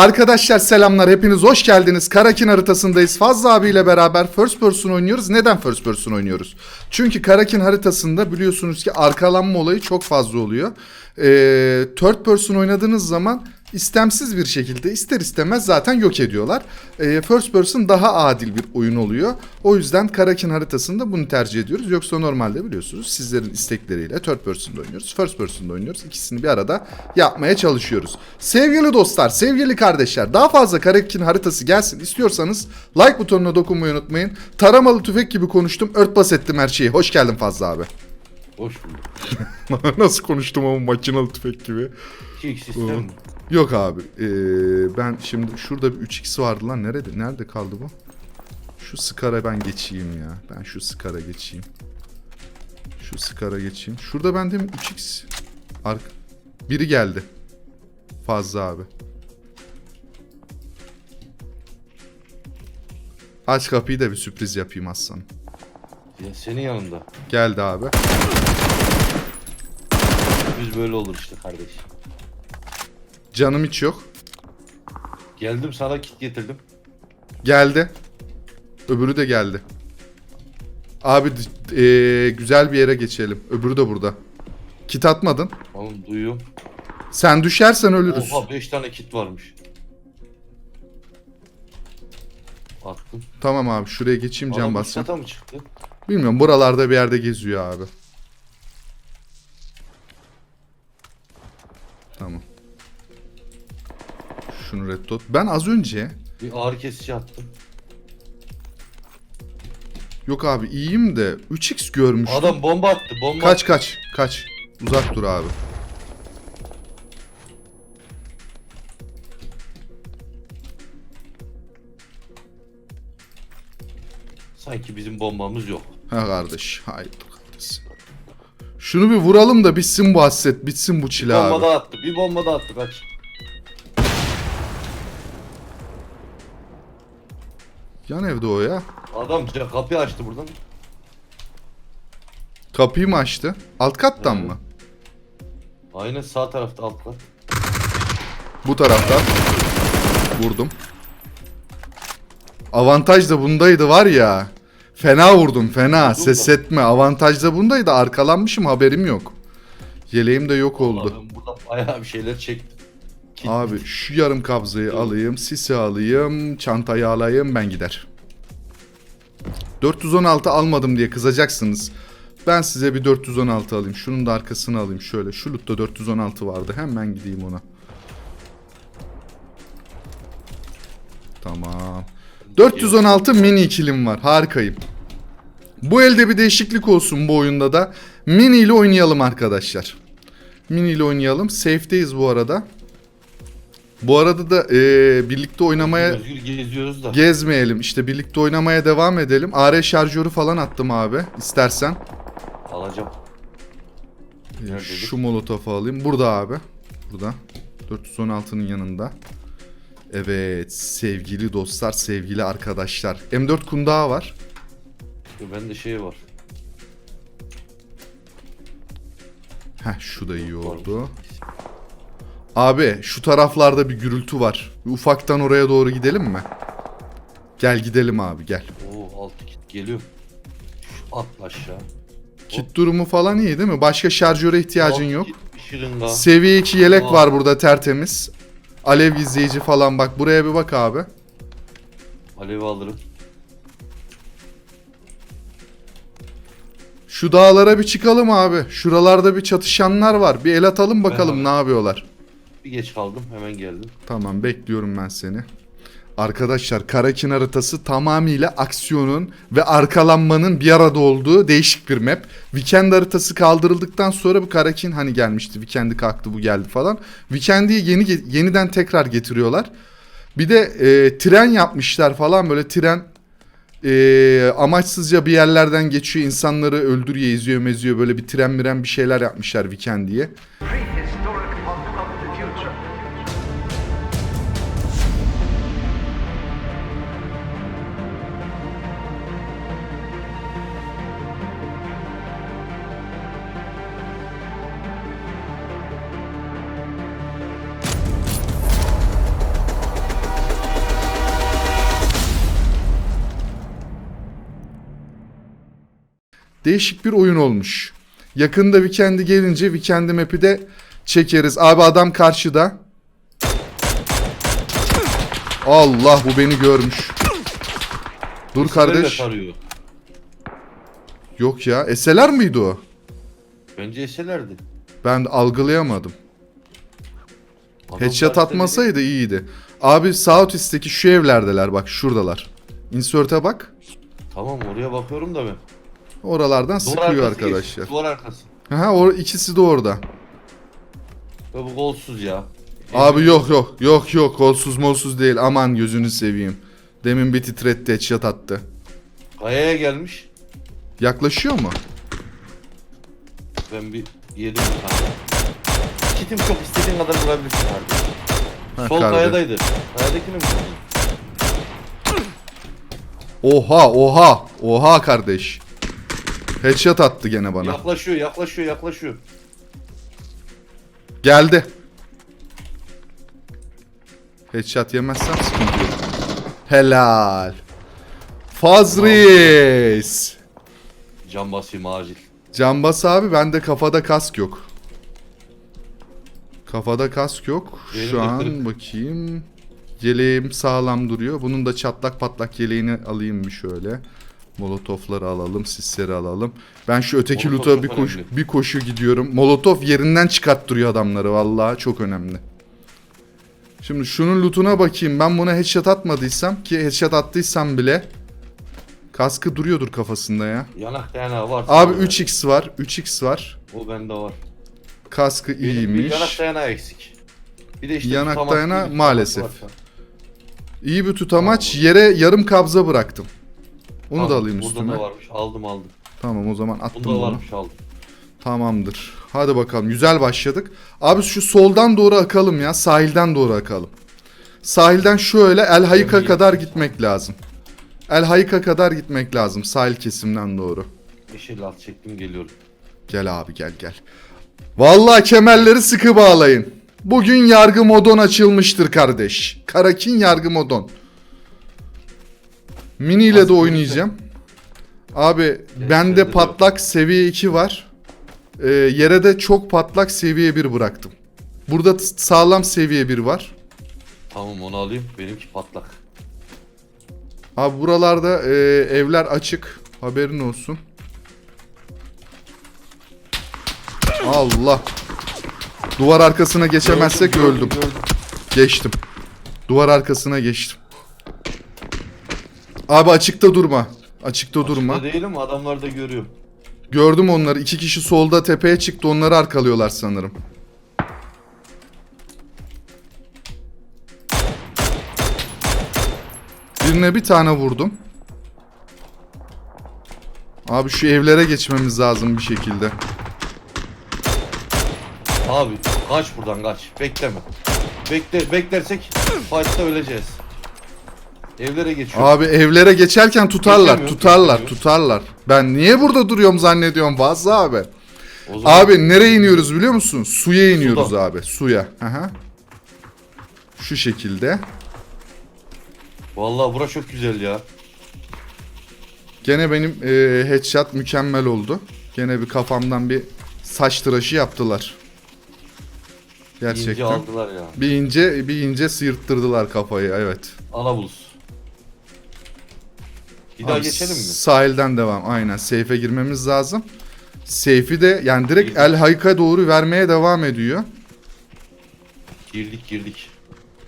Arkadaşlar selamlar hepiniz hoş geldiniz. Karakin haritasındayız. Fazla abiyle beraber first person oynuyoruz. Neden first person oynuyoruz? Çünkü Karakin haritasında biliyorsunuz ki arkalanma olayı çok fazla oluyor. Ee, third person oynadığınız zaman istemsiz bir şekilde ister istemez zaten yok ediyorlar. Ee, first person daha adil bir oyun oluyor. O yüzden Karakin haritasında bunu tercih ediyoruz. Yoksa normalde biliyorsunuz sizlerin istekleriyle third person'da oynuyoruz. First person'da oynuyoruz. İkisini bir arada yapmaya çalışıyoruz. Sevgili dostlar, sevgili kardeşler daha fazla Karakin haritası gelsin istiyorsanız like butonuna dokunmayı unutmayın. Taramalı tüfek gibi konuştum. Örtbas ettim her şeyi. Hoş geldin Fazla abi. Hoş bulduk. Nasıl konuştum ama makinalı tüfek gibi. 2x sistem mi? Yok abi. ee, ben şimdi şurada bir 3x vardı lan. Nerede? Nerede kaldı bu? Şu skara ben geçeyim ya. Ben şu skara geçeyim. Şu skara geçeyim. Şurada ben demin 3x ark biri geldi. Fazla abi. Aç kapıyı da bir sürpriz yapayım aslanım. Ya senin yanında. Geldi abi. Biz böyle olur işte kardeş. Canım hiç yok. Geldim sana kit getirdim. Geldi. Öbürü de geldi. Abi eee, güzel bir yere geçelim. Öbürü de burada. Kit atmadın. Oğlum duyuyorum. Sen düşersen ölürüz. Oha 5 tane kit varmış. Attım. Tamam abi şuraya geçeyim can Adam basacağım. çata mı çıktı? Bilmiyorum buralarda bir yerde geziyor abi. Tamam. Şunu red dot. Ben az önce Bir ağrı kesici attım. yok abi iyiyim de 3x görmüştüm. Adam bomba attı. Bomba Kaç kaç kaç. Uzak dur abi. Sanki bizim bombamız yok. Ha kardeş. Haydi kardeş. Şunu bir vuralım da bitsin bu hasret. Bitsin bu Bir çile bomba abi. da attı. Bir bomba da attı. Kaç. Yan evde o ya. Adam kapıyı açtı buradan. Kapıyı mı açtı? Alt kattan Hı. mı? Aynen sağ tarafta alt kat. Bu taraftan. Vurdum. Avantaj da bundaydı var ya. Fena vurdum fena. Ses etme. Avantaj da bundaydı. Arkalanmışım haberim yok. Yeleğim de yok oldu. Adam burada bayağı bir şeyler çekti. Abi şu yarım kabzayı alayım, sisi alayım, çantayı alayım ben gider. 416 almadım diye kızacaksınız. Ben size bir 416 alayım. Şunun da arkasını alayım şöyle. Şu lootta 416 vardı. Hemen gideyim ona. Tamam. 416 mini ikilim var. Harikayım. Bu elde bir değişiklik olsun bu oyunda da. Mini ile oynayalım arkadaşlar. Mini ile oynayalım. Safe'deyiz bu arada. Bu arada da eee, birlikte oynamaya Özgür geziyoruz da. gezmeyelim. İşte birlikte oynamaya devam edelim. AR şarjörü falan attım abi. İstersen. Alacağım. Ee, Neredeydi? Şu molotofu alayım. Burada abi. Burada. 416'nın yanında. Evet sevgili dostlar, sevgili arkadaşlar. M4 kundağı var. Bende şey var. Heh şu da iyi oldu. Abi şu taraflarda bir gürültü var. Bir ufaktan oraya doğru gidelim mi? Gel gidelim abi gel. Oo altı kit geliyor. Şu atla aşağı. Kit durumu falan iyi değil mi? Başka şarjöre ihtiyacın Altı yok. kit, bir şırınga. Seviye 2 yelek Aa. var burada tertemiz. Alev gizleyici falan bak. Buraya bir bak abi. Alevi alırım. Şu dağlara bir çıkalım abi. Şuralarda bir çatışanlar var. Bir el atalım bakalım ne yapıyorlar. Bir geç kaldım hemen geldim. Tamam bekliyorum ben seni. Arkadaşlar Karakin haritası tamamıyla aksiyonun ve arkalanmanın bir arada olduğu değişik bir map. Weekend haritası kaldırıldıktan sonra bu Karakin hani gelmişti. Weekend'i kalktı bu geldi falan. Weekend'i yeni yeniden tekrar getiriyorlar. Bir de e, tren yapmışlar falan böyle tren e, amaçsızca bir yerlerden geçiyor insanları öldürüyor, eziyor, meziyor böyle bir tren miren bir şeyler yapmışlar Weekend diye. Değişik bir oyun olmuş. Yakında Weekend'i gelince Weekend'i map'i de çekeriz. Abi adam karşıda. Allah bu beni görmüş. Dur kardeş. Yok ya. Eseler miydi o? Bence eselerdi. Ben algılayamadım. Adam Headshot atmasaydı iyiydi. Abi Southeast'teki şu evlerdeler bak şuradalar. Insert'e bak. dedi. Tamam oraya bakıyorum da ben. Oralardan Duvar sıkıyor arkası arkadaşlar. geçti, Duvar arkası. Aha o ikisi de orada. Ve bu golsüz ya. Abi yok yok yok yok kolsuz molsuz değil aman gözünü seveyim. Demin bir titretti headshot attı. Kayaya gelmiş. Yaklaşıyor mu? Ben bir yedim bir tane. Kitim çok istediğin kadar vurabilirsin kardeşim. Ha, Sol kardı. kayadaydı. Kayadakini mi vurdun? Oha oha oha kardeş. Headshot attı gene bana. Yaklaşıyor, yaklaşıyor, yaklaşıyor. Geldi. Headshot yemezsem sıkıntı yok. Helal. Can basayım acil. Cambas abi bende kafada kask yok. Kafada kask yok. Benim Şu an kırık. bakayım. Yeleğim sağlam duruyor. Bunun da çatlak patlak yeleğini alayım bir şöyle. Molotofları alalım, sisleri alalım. Ben şu öteki Molotof loot'a çok bir koş önemli. bir koşu gidiyorum. Molotof yerinden çıkarttırıyor adamları vallahi çok önemli. Şimdi şunun loot'una bakayım. Ben buna headshot atmadıysam ki headshot attıysam bile kaskı duruyordur kafasında ya. Yanak dayanağı var. Abi 3x var, 3x var. O bende var. Kaskı Benim bir iyiymiş. yanak dayanağı eksik. Bir de işte Yanak tutamak dayanağı gibi bir maalesef. İyi bir tutamaç. Yere yarım kabza bıraktım. Onu da alayım burada üstüme. da varmış. Aldım aldım. Tamam o zaman attım Bunda bunu. varmış aldım. Tamamdır. Hadi bakalım. Güzel başladık. Abi şu soldan doğru akalım ya. Sahilden doğru akalım. Sahilden şöyle El Öyle kadar gitmek lazım. El Hayka kadar gitmek lazım. Sahil kesimden doğru. Yeşil alt çektim geliyorum. Gel abi gel gel. Vallahi kemerleri sıkı bağlayın. Bugün yargı modon açılmıştır kardeş. Karakin yargı modon. Mini ile de oynayacağım. Abi bende patlak seviye 2 var. Ee, yere de çok patlak seviye 1 bıraktım. Burada sağlam seviye 1 var. Tamam onu alayım. Benimki patlak. Abi buralarda e, evler açık. Haberin olsun. Allah. Duvar arkasına geçemezsek Gördüm, öldüm. gördüm. Geçtim. Duvar arkasına geçtim. Abi açıkta durma. Açıkta durma. Açıkta değilim adamlar da görüyor. Gördüm onları. İki kişi solda tepeye çıktı. Onları arkalıyorlar sanırım. Birine bir tane vurdum. Abi şu evlere geçmemiz lazım bir şekilde. Abi kaç buradan kaç. Bekleme. Bekle, beklersek fight'ta öleceğiz. Evlere geçiyor. Abi evlere geçerken tutarlar, Geçemiyor, tutarlar, geçemiyor. tutarlar. Ben niye burada duruyorum zannediyorum Fazla abi. O zaman Abi nereye iniyoruz biliyor musun? Suya iniyoruz Suda. abi. Suya. Aha. Şu şekilde. Vallahi bura çok güzel ya. Gene benim e, headshot mükemmel oldu. Gene bir kafamdan bir saç tıraşı yaptılar. İnce Gerçekten. aldılar ya. Bir ince bir ince sıyırttırdılar kafayı evet. Alabulus. Bir daha Abi, geçelim mi? Sahilden devam. Aynen. Safe'e girmemiz lazım. Safe'i de yani direkt. El Hayka doğru vermeye devam ediyor. Girdik girdik.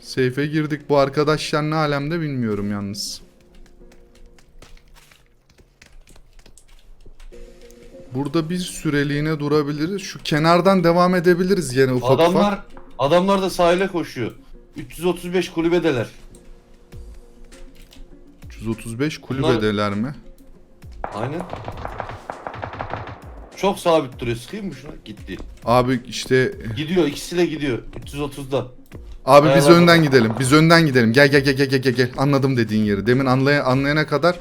Safe'e girdik. Bu arkadaşlar ne alemde bilmiyorum yalnız. Burada bir süreliğine durabiliriz. Şu kenardan devam edebiliriz yine ufak adamlar ufak. adamlar da sahile koşuyor. 335 kulübedeler. 335 Bunlar- kulübedeler mi? Aynen. Çok sabit duruyor. Sıkayım mı şuna? Gitti. Abi işte Gidiyor. ikisi de gidiyor. 330'da. abi biz Ayarlar önden gidelim. Biz önden gidelim. Gel gel gel gel gel gel. Anladım dediğin yeri. Demin anlay anlayana kadar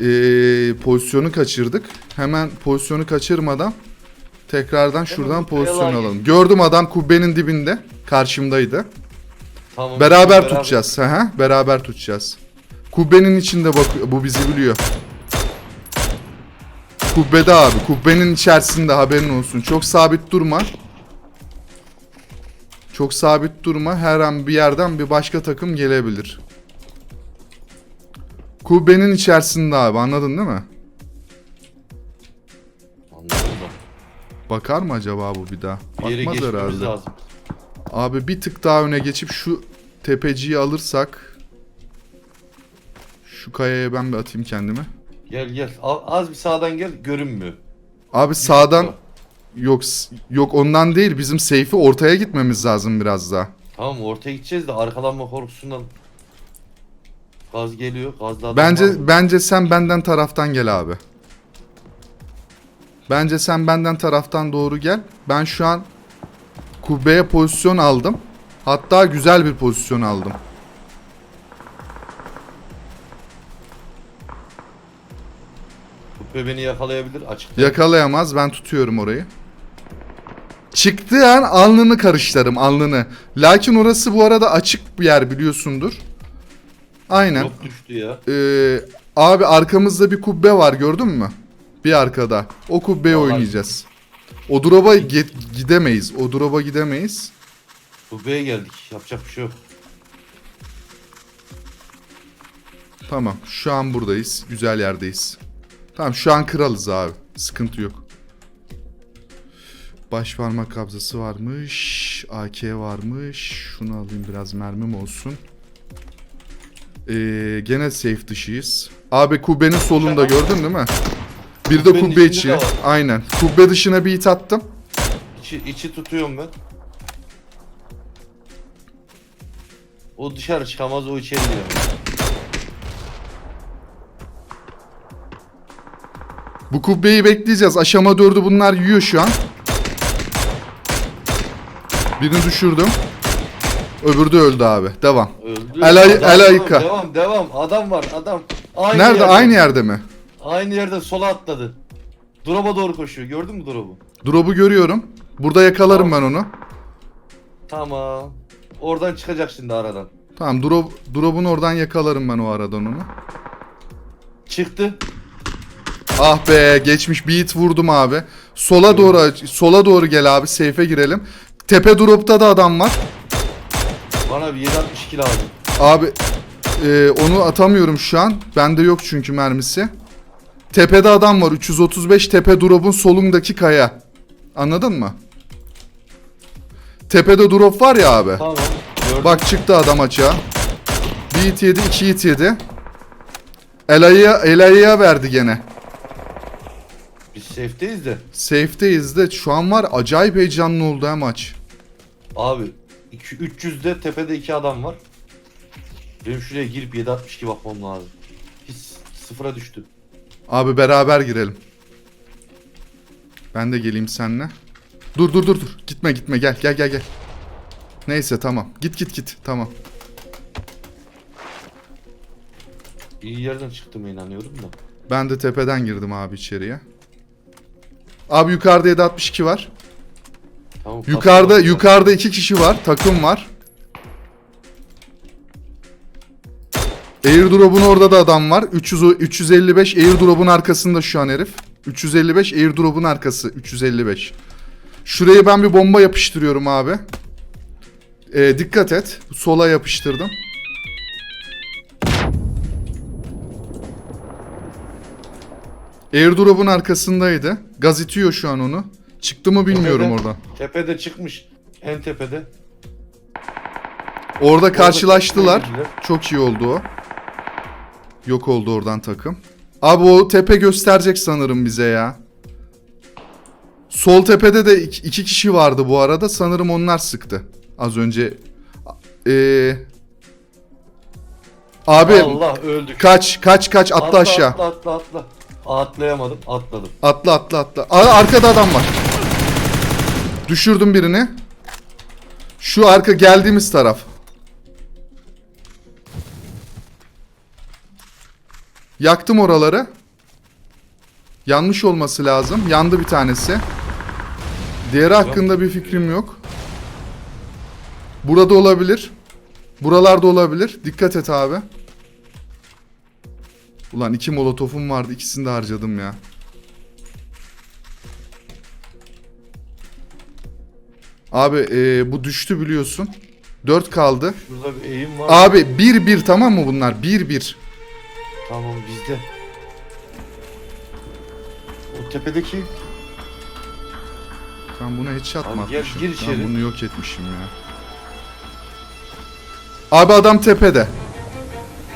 eee, pozisyonu kaçırdık. Hemen pozisyonu kaçırmadan tekrardan şuradan pozisyon alalım. Gördüm adam kubbenin dibinde. Karşımdaydı. Tamam. Beraber, tutacağız. Hı hı, beraber tutacağız. Kubbenin içinde bak bu bizi biliyor. Kubbede abi. Kubbenin içerisinde haberin olsun. Çok sabit durma. Çok sabit durma. Her an bir yerden bir başka takım gelebilir. Kubbenin içerisinde abi anladın değil mi? Anladım. Bakar mı acaba bu bir daha? Yere Bakmaz herhalde. lazım. Abi bir tık daha öne geçip şu tepeciyi alırsak şu kayaya ben bir atayım kendimi. Gel gel. Az bir sağdan gel. Görünmüyor. Abi sağdan yok yok ondan değil bizim seyfi ortaya gitmemiz lazım biraz daha. Tamam ortaya gideceğiz de arkalanma korkusundan. Gaz geliyor. Gazda adam var Bence mı? bence sen benden taraftan gel abi. Bence sen benden taraftan doğru gel. Ben şu an kubbeye pozisyon aldım. Hatta güzel bir pozisyon aldım. Kubbe beni yakalayabilir. Açık. Yakalayamaz ben tutuyorum orayı. Çıktığı an alnını karıştırırım alnını. Lakin orası bu arada açık bir yer biliyorsundur. Aynen. Yok düştü ya. Ee, abi arkamızda bir kubbe var gördün mü? Bir arkada. O kubbeye Vallahi- oynayacağız. O drop'a ge- gidemeyiz. O drop'a gidemeyiz. Kubbeye geldik. Yapacak bir şey yok. Tamam. Şu an buradayız. Güzel yerdeyiz. Tamam şu an kralız abi. Sıkıntı yok. Baş parmak kabzası varmış. AK varmış. Şunu alayım biraz mermim olsun. Ee, gene safe dışıyız. Abi kubbenin solunda gördün değil mi? Bir de kubbe içi. Aynen. Kubbe dışına bir it attım. İçi, içi tutuyorum ben. O dışarı çıkamaz, o içeri girer. Bu kubbeyi bekleyeceğiz. Aşama 4'ü bunlar yiyor şu an. Birini düşürdüm. Öbürü de öldü abi. Devam. Öldü. Elay- Adam- Elayka. Devam, devam. Adam var, adam. Aynı Nerede? yerde. Aynı yerde mi? Aynı yerde sola atladı. Drop'a doğru koşuyor. Gördün mü drop'u? Drop'u görüyorum. Burada yakalarım ben onu. Tamam. Oradan çıkacak şimdi aradan. Tamam drop, drop'un oradan yakalarım ben o aradan onu. Çıktı. Ah be geçmiş hit vurdum abi. Sola doğru sola doğru gel abi safe'e girelim. Tepe drop'ta da adam var. Bana bir 762 lazım. Abi e, onu atamıyorum şu an. Bende yok çünkü mermisi. Tepede adam var. 335 tepe drop'un solundaki kaya. Anladın mı? Tepede drop var ya abi. Tamam. Gördüm. Bak çıktı adam açığa. Bir hit yedi, iki hit yedi. Elay'a Elay'a verdi gene. Safe'deyiz de. Safe'deyiz de şu an var acayip heyecanlı oldu ha maç. Abi 2 300'de tepede iki adam var. Benim şuraya girip 762 bakmam lazım. Hiç sıfıra düştü. Abi beraber girelim. Ben de geleyim seninle. Dur dur dur dur. Gitme gitme gel gel gel gel. Neyse tamam. Git git git. Tamam. İyi yerden çıktığıma inanıyorum da. Ben de tepeden girdim abi içeriye. Abi yukarıda 762 var. Tamam. Yukarıda patladı. yukarıda iki kişi var. Takım var. Airdrop'un orada da adam var. 300 355 Airdrop'un arkasında şu an herif. 355 Airdrop'un arkası 355. Şuraya ben bir bomba yapıştırıyorum abi. Ee, dikkat et. Sola yapıştırdım. Airdrop'un arkasındaydı. Gaz itiyor şu an onu. Çıktı mı bilmiyorum Tepede- oradan. Tepede çıkmış. En tepede. Orada karşılaştılar. Çok iyi oldu o. Yok oldu oradan takım. Abi o tepe gösterecek sanırım bize ya. Sol tepede de iki, iki kişi vardı bu arada. Sanırım onlar sıktı. Az önce. Ee, abi Allah öldük. kaç kaç kaç atla, aşağı. Atla atla atla. Atlayamadım. Atladım. Atla atla atla. Aa, arkada adam var. Düşürdüm birini. Şu arka geldiğimiz taraf. Yaktım oraları. Yanmış olması lazım. Yandı bir tanesi. Diğeri hakkında bir fikrim yok. Burada olabilir. Buralarda olabilir. Dikkat et abi. Ulan iki molotofum vardı ikisini de harcadım ya. Abi e, bu düştü biliyorsun. 4 kaldı. Şurada bir eğim var. Abi 1-1 tamam mı bunlar? 1-1. Tamam bizde. O tepedeki Ben buna headshot Abi mu gir içeri. Ben bunu yok etmişim ya. Abi adam tepede.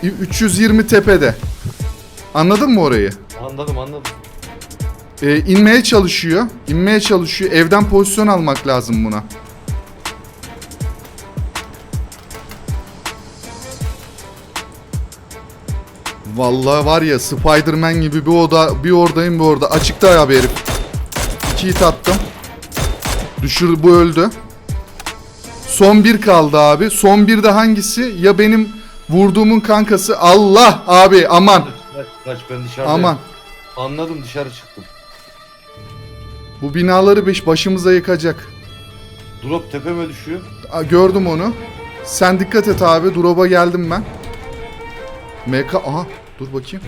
320 tepede. Anladın mı orayı? anladım anladım. Ee, inmeye çalışıyor. İnmeye çalışıyor. Evden pozisyon almak lazım buna. Vallahi var ya Spider-Man gibi bir oda bir oradayım bir orada. Açıkta ya bir herif. İki hit attım. Düşür bu öldü. Son bir kaldı abi. Son bir de hangisi? Ya benim vurduğumun kankası. Allah abi aman. Kaç, kaç ben dışarıdayım. Aman. Anladım dışarı çıktım. Bu binaları beş başımıza yıkacak. Drop tepeme düşüyor. Aa, gördüm onu. Sen dikkat et abi. Drop'a geldim ben. MK... Aha dur bakayım.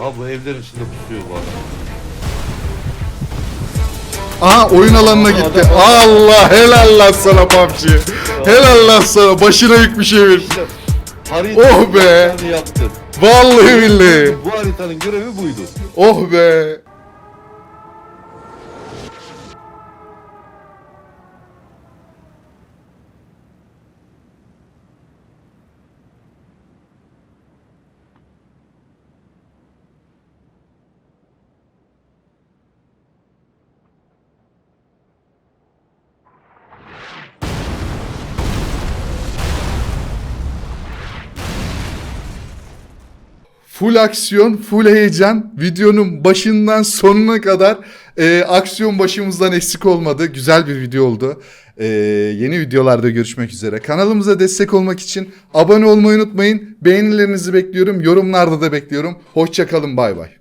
Abi bu evlerin içinde pusuyor bu adam. Aha oyun alanına gitti. Allah helal lan sana PUBG. Helal lan sana. Başına yıkmış evin. İşte harita Oh be. yaptın. Vallahi billahi. Bu haritanın görevi buydu. Oh be. Full aksiyon, full heyecan. Videonun başından sonuna kadar e, aksiyon başımızdan eksik olmadı. Güzel bir video oldu. E, yeni videolarda görüşmek üzere. Kanalımıza destek olmak için abone olmayı unutmayın. Beğenilerinizi bekliyorum. Yorumlarda da bekliyorum. Hoşçakalın, bay bay.